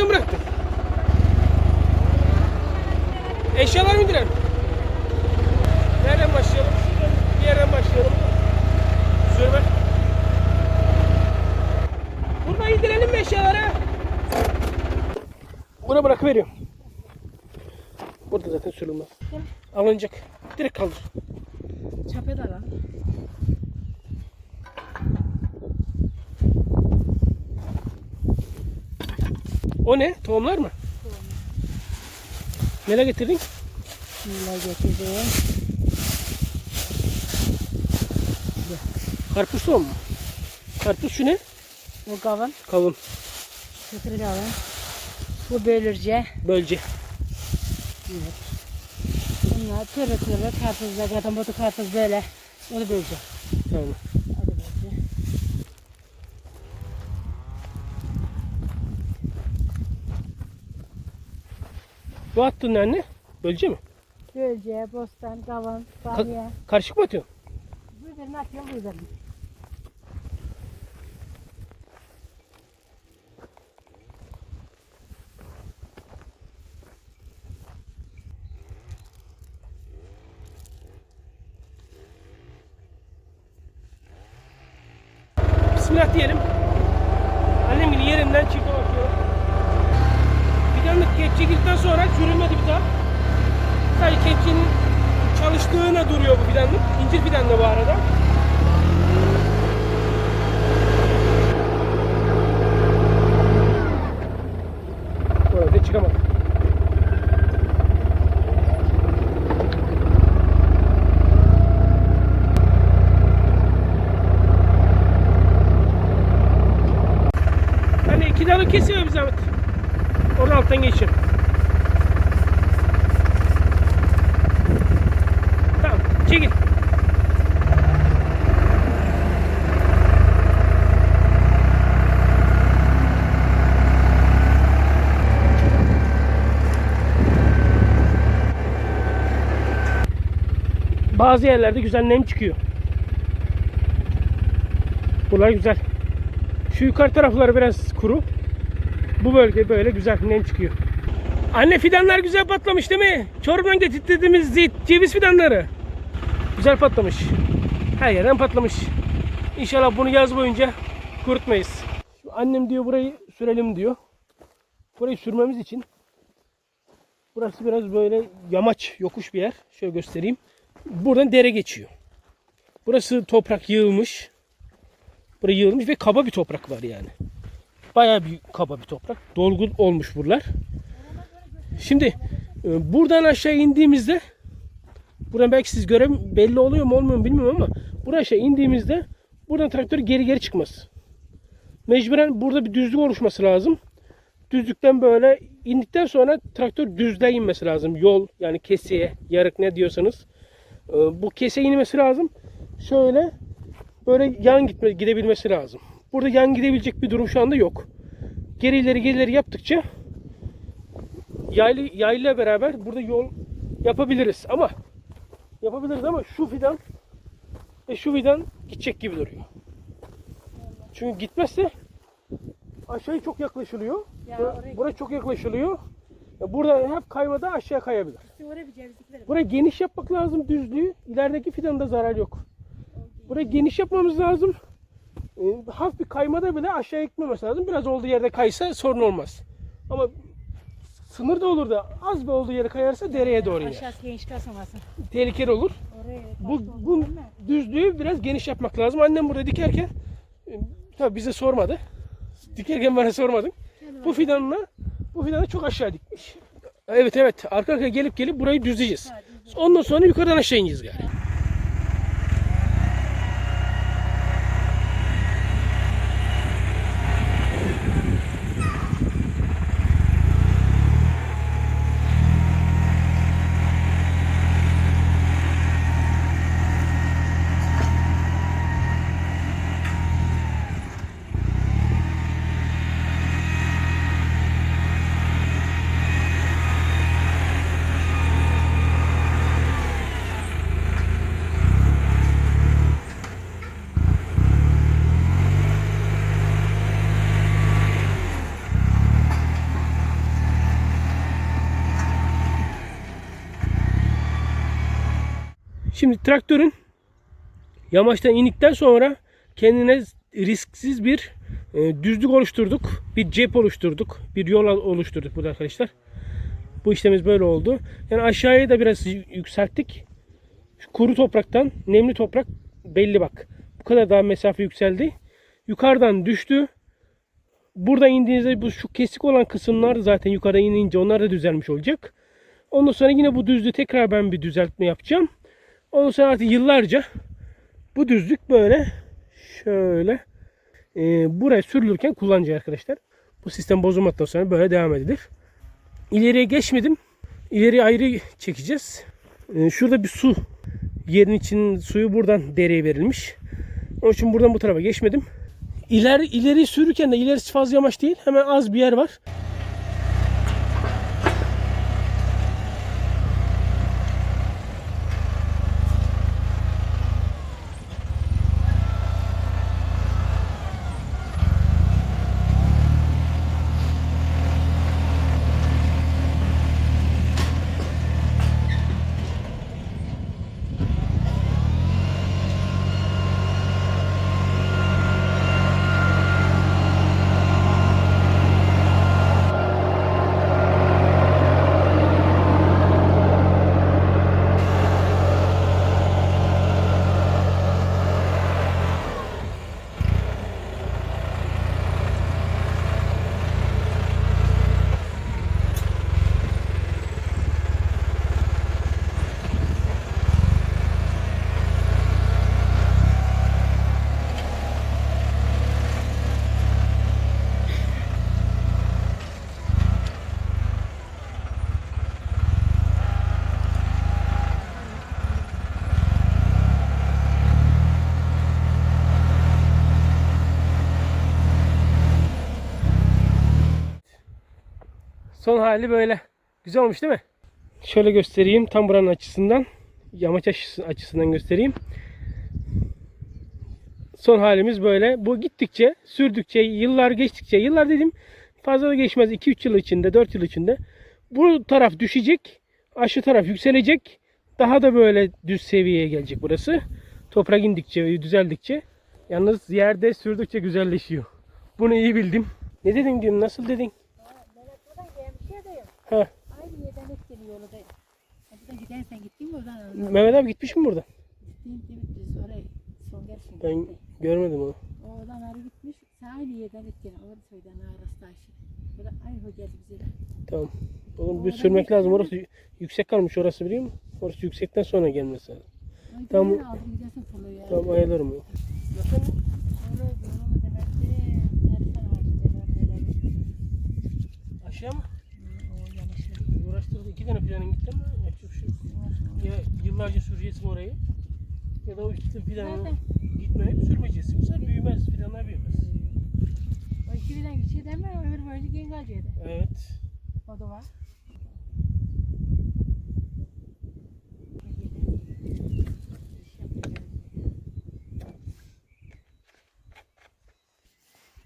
Mı bıraktın? Eşyalar mı indirelim? Nereden başlayalım? Bir yerden başlayalım. Sürme. Burada indirelim mi eşyaları? Buna bırakıveriyorum. Burada zaten sürülmez. Alınacak. Direkt kaldır. Çapı da lan. O ne? Tohumlar mı? Neler getirdin? Bunlar getirdim. Karpuz tohum mu? Karpuz şu ne? Bu kavun. Kavun. Kıtır kavun. Bu bölürce. Bölce. Evet. Bunlar tırı tırı karpuzlar. Zaten bu karpuz böyle. Onu böleceğim. Tamam. Hadi bölce. Bu attığın ne anne? Bölce mi? Bölce, bostan, kavun, bamya. Karışık mı atıyorsun? Bu üzerine atıyorum bu üzerine. Bismillah diyelim. Annem gibi yerinden çifte bakıyor. Fidanlık kepçe sürülmedi bir daha. Sadece kepçenin çalıştığına duruyor bu fidanlık. İncir fidanlı bu arada. Orada çıkamadı. Hani iki dalı kesiyor bir zahmet. Oradan alttan geçir. Tamam çekil. Bazı yerlerde güzel nem çıkıyor. Buralar güzel. Şu yukarı tarafları biraz kuru. Bu bölge böyle güzel nem çıkıyor. Anne fidanlar güzel patlamış değil mi? Çorum'dan getirdiğimiz ceviz fidanları. Güzel patlamış. Her yerden patlamış. İnşallah bunu yaz boyunca kurutmayız. Şu Annem diyor burayı sürelim diyor. Burayı sürmemiz için burası biraz böyle yamaç, yokuş bir yer. Şöyle göstereyim. Buradan dere geçiyor. Burası toprak yığılmış. Buraya yığılmış ve kaba bir toprak var yani. Bayağı bir kaba bir toprak. Dolgun olmuş buralar. Şimdi e, buradan aşağı indiğimizde buradan belki siz göre belli oluyor mu olmuyor mu bilmiyorum ama buraya aşağı indiğimizde buradan traktör geri geri çıkmaz. Mecburen burada bir düzlük oluşması lazım. Düzlükten böyle indikten sonra traktör düzden inmesi lazım. Yol yani keseye, yarık ne diyorsanız. E, Bu keseye inmesi lazım. Şöyle böyle yan gitme, gidebilmesi lazım. Burada yan gidebilecek bir durum şu anda yok. Geri ileri geri ileri yaptıkça yaylı, yayla beraber burada yol yapabiliriz ama yapabiliriz ama şu fidan ve şu fidan gidecek gibi duruyor. Çünkü gitmezse aşağıya çok yaklaşılıyor. Ya oraya- Buraya çok yaklaşılıyor. Ya Burada hep kaymada aşağı kayabilir. Oraya bir. Buraya geniş yapmak lazım düzlüğü. İlerideki fidanda zarar yok. Buraya geniş yapmamız lazım. Ee, hafif bir kaymada bile aşağı gitmemesi lazım. Biraz olduğu yerde kaysa sorun olmaz. Ama sınır da olur da az bir olduğu yere kayarsa dereye doğru iner. Aşağısı genç kasamasın. Tehlikeli olur. Oraya Bu, bu düzlüğü biraz geniş yapmak lazım. Annem burada dikerken e, tabii bize sormadı. Dikerken bana sormadın. Bu fidanla bu fidanı çok aşağı dikmiş. Evet evet arka arkaya gelip gelip burayı düzleyeceğiz. Ondan sonra yukarıdan aşağı ineceğiz galiba. Şimdi traktörün yamaçtan indikten sonra kendine risksiz bir e, düzlük oluşturduk. Bir cep oluşturduk. Bir yol oluşturduk burada arkadaşlar. Bu işlemimiz böyle oldu. Yani aşağıya da biraz yükselttik. Şu kuru topraktan nemli toprak belli bak. Bu kadar daha mesafe yükseldi. Yukarıdan düştü. Burada indiğinizde bu şu kesik olan kısımlar zaten yukarı inince onlar da düzelmiş olacak. Ondan sonra yine bu düzlüğü tekrar ben bir düzeltme yapacağım. Ondan sonra artık yıllarca bu düzlük böyle şöyle e, buraya sürülürken kullanacak arkadaşlar. Bu sistem bozulmadan sonra böyle devam edilir. İleriye geçmedim. İleri ayrı çekeceğiz. E, şurada bir su yerin için suyu buradan dereye verilmiş. Onun için buradan bu tarafa geçmedim. İleri, ileri sürürken de ilerisi fazla yamaç değil. Hemen az bir yer var. Son hali böyle. Güzel olmuş değil mi? Şöyle göstereyim tam buranın açısından. Yamaç açısı- açısından göstereyim. Son halimiz böyle. Bu gittikçe, sürdükçe, yıllar geçtikçe, yıllar dedim fazla da geçmez. 2-3 yıl içinde, 4 yıl içinde. Bu taraf düşecek. Aşı taraf yükselecek. Daha da böyle düz seviyeye gelecek burası. Toprak indikçe, düzeldikçe. Yalnız yerde sürdükçe güzelleşiyor. Bunu iyi bildim. Ne dedin diyorum, nasıl dedin? He. Aynı yerden hep geliyor dayım. Buradan gidersen gittin mi oradan oradan. Mehmet abi gitmiş mi buradan? Mi? Düz oraya son gelsin. Ben görmedim onu. Oradan arı gitmiş. Sen aynı yerden gittin. Orada söylen arası taşı. Burada aynı o geldi bize. Tamam. Oğlum bir sürmek lazım. Orası yüksek kalmış orası biliyor musun? Orası yüksekten sonra gelmesi lazım. Tamam. Tamam. Ayarlarım onu. Sonra yolu demek ki nereden harcı demek neler. Aşağı mı? O yanlışlık. Uğraştırdı. iki tane planın gitti ama yapacak bir şey yok. Ya yıllarca süreceksin orayı. Ya da o iki planı gitmeyip sürmeyeceksin. Bu sefer büyümez. Planlar büyümez. o iki birden geçiyor değil mi? Öbür böyle gengacıydı. Evet. O da var.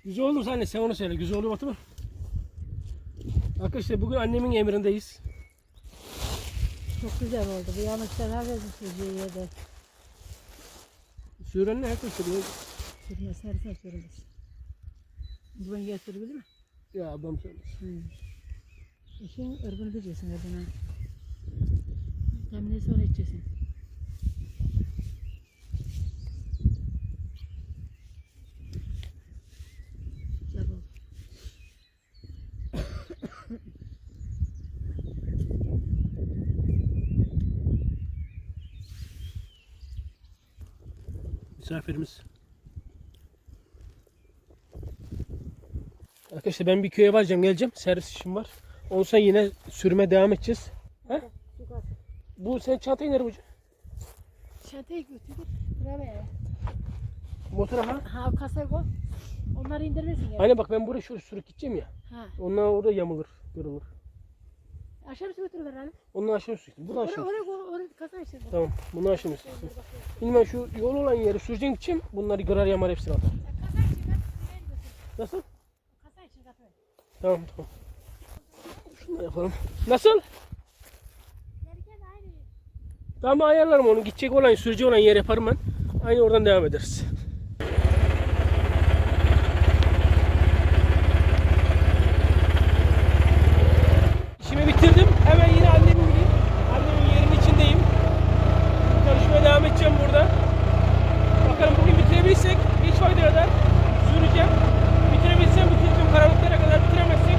Güzel oldu mu anne? Sen onu söyle. Güzel oldu mu? Arkadaşlar bugün annemin emrindeyiz. Çok güzel oldu. Bu yanlışlar herkesin süreceği yerde. Sürenle herkes sürüyor. Sürmez, her sen sürmez. Bu ben yer sürebilir mi? Ya ablam söylemiş. İşin ırgını bileceksin adına. Temini sonra içeceksin. Güzel oldu. Misafirimiz. Arkadaşlar ben bir köye varacağım geleceğim. Servis işim var. Olsa yine sürme devam edeceğiz. He? Bu sen çantayı nereye koyacaksın? Şantayı götürdük. Buraya. Motora ha? Ha kasaya koy. Onları indirmesin ya. Aynen bak ben buraya şöyle sürüp gideceğim ya. Ha. Onlar orada yamulur, kırılır. Aşağı bir götürüver hani. Onu aşağı sürüyorum. Bunu Oraya aşağı. oraya koy. Oraya kasa işte. Tamam. Bunu aşağı. Şimdi ben şu yol olan yeri süreceğim gideceğim. Bunları kırar yamar hepsini atar. İçin. Nasıl? Kasa için götür. Tamam tamam. Şunu yapalım. Nasıl? Tamam ayarlarım onu. Gidecek olan, sürecek olan yer yaparım ben. Aynı oradan devam ederiz. Bitirdim. Hemen yine annemin gideyim. Annemin yerinin içindeyim. Çalışmaya devam edeceğim burada. Bakalım bugün bitirebilirsek hiç fayda eder. Süreceğim. Bitirebilsem bitireceğim. Karanlıklara kadar bitiremezsek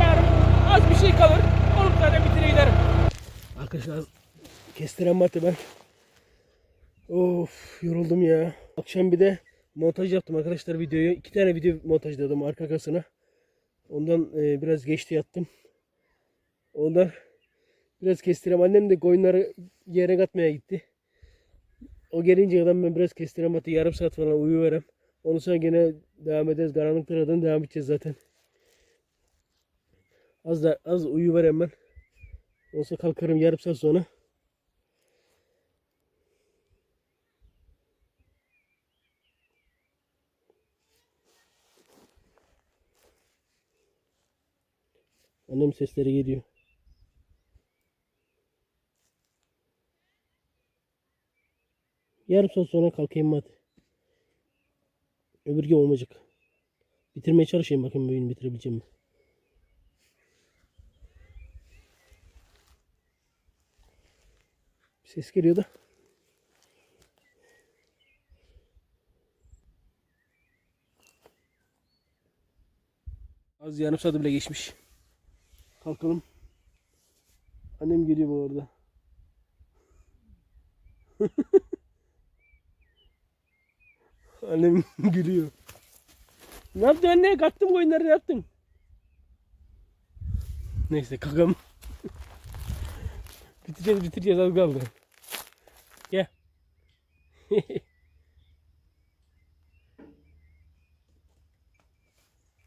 yarın az bir şey kalır. Onu zaten bitire. Arkadaşlar kestiren battı ben. Of yoruldum ya. Akşam bir de montaj yaptım arkadaşlar videoyu. İki tane video montajladım arka arkasına. Ondan e, biraz geçti yattım. Ondan biraz kestirem. Annem de koyunları yere katmaya gitti. O gelince kadar ben biraz kestirem battı. Yarım saat falan uyuverem. Ondan sonra gene devam ederiz. Karanlıklardan devam edeceğiz zaten. Az da az uyuverem ben. Olsa kalkarım yarım saat sonra. Annem sesleri geliyor. Yarım saat sonra kalkayım hadi. Öbür gün olmayacak. Bitirmeye çalışayım bakayım bu oyunu bitirebileceğim mi? Ses geliyor da. Az yarım saat bile geçmiş. Kalkalım. Annem geliyor bu arada. Annem gülüyor. Ne yaptın anne? Kattım koyunları ne yaptın? Neyse kakalım. bitireceğiz bitireceğiz az kaldı. Gel.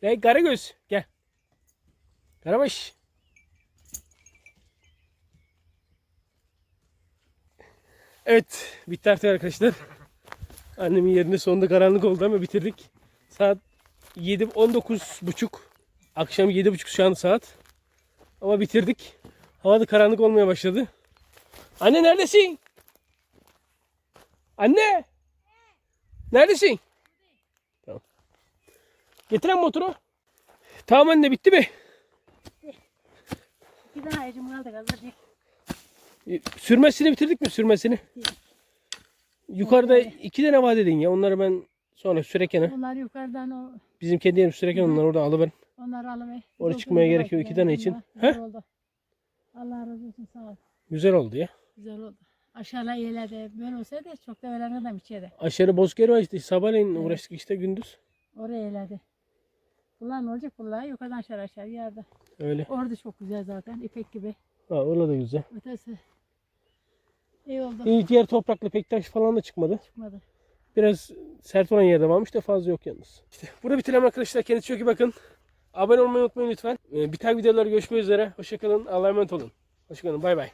Gel Karagöz gel. Karabaş. Evet bitti artık arkadaşlar. Annemin yerinde sonunda karanlık oldu ama bitirdik. Saat 7 19 buçuk. Akşam 7 buçuk şu an saat. Ama bitirdik. Hava da karanlık olmaya başladı. Anne neredesin? Anne! Neredesin? Tamam. Getiren motoru. Tamam anne bitti mi? Bir daha acım kaldı kaldı. Sürmesini bitirdik mi sürmesini? Yukarıda iki tane var dedin ya. Onları ben sonra süreken Bunlar yukarıdan o bizim kendi yerimiz süreken onları orada alıver. onları alıver. Oraya çıkmaya gerek yok iki tane için. Güzel He? oldu. Allah razı olsun sağ ol. Güzel oldu ya. Güzel oldu. Aşağıda yerlerde böyle olsaydı çok da öğlen adam içeri. Bozuk yer var işte. Sabahleyin uğraştık işte gündüz. Oraya yerlerde. Bunlar ne olacak? Bunlar yukarıdan aşağı aşağı yerde. Öyle. Orada çok güzel zaten. ipek gibi. Ha orada da güzel. Ötesi. İyi oldu. İyi, diğer topraklı pek taş falan da çıkmadı. Çıkmadı. Biraz sert olan yerde varmış da fazla yok yalnız. İşte burada bitirelim arkadaşlar. Kendinize çok iyi bakın. Abone olmayı unutmayın lütfen. Ee, Bir tane videolarda görüşmek üzere. Hoşçakalın. Allah'a emanet olun. Hoşçakalın. Bay bay.